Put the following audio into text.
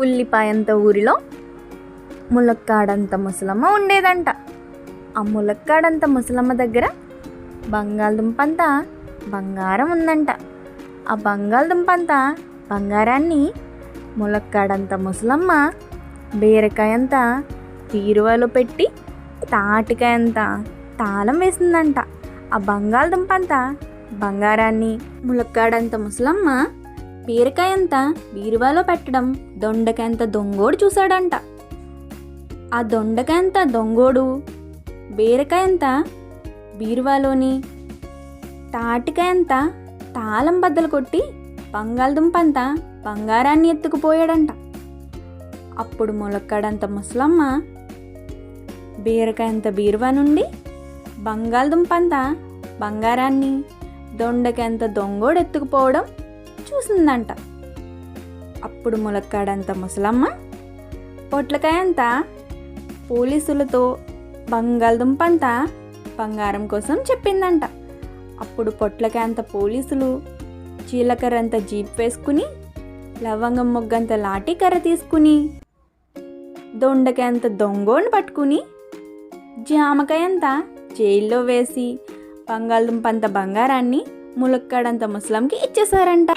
ఉల్లిపాయంత ఊరిలో ములక్కాడంత ముసలమ్మ ఉండేదంట. ఆ ములక్కాడంత ముసలమ్మ దగ్గర బంగాళదుంపంతా బంగారం ఉందంట. ఆ బంగాళదుంపంతా బంగారాన్ని ములక్కాడంత ముసలమ్మ బీరకాయంత తీరువలో పెట్టి తాటికాయంత తాళం వేసిందంట. ఆ బంగాళదుంపంతా బంగారాన్ని ములక్కాడంత ముసలమ్మ బీరకాయ బీరకాయంత బీరువాలో పెట్టడం దొండకాయంత దొంగోడు చూశాడంట. ఆ దొండకాయంత దొంగోడు బీరకాయంత బీరువాలోని తాటికాయంత తాళం బద్దలు కొట్టి బంగాళదుంపంతా బంగారాన్ని ఎత్తుకుపోయాడంట. అప్పుడు ములక్కాడంత ముసలమ్మ బీరకాయంత బీరువా నుండి బంగాళదుంపంతా బంగారాన్ని దొండకెంత దొంగోడు ఎత్తుకుపోవడం చూసిందంట. అప్పుడు ములక్కాడంత ముసలమ్మ పొట్లకాయ అంతా పోలీసులతో బంగాళదుంపంతా బంగారం కోసం చెప్పిందంట. అప్పుడు పొట్లకాయ అంత పోలీసులు జీలకర్రంత జీప్ వేసుకుని లవంగం మొగ్గంత లాఠీ కర్ర తీసుకుని దొండకాయంత దొంగోని పట్టుకుని జామకాయంత జైల్లో వేసి బంగాళదుంపంత బంగారాన్ని ములక్కాడంత ముసలంకి ఇచ్చేసారంట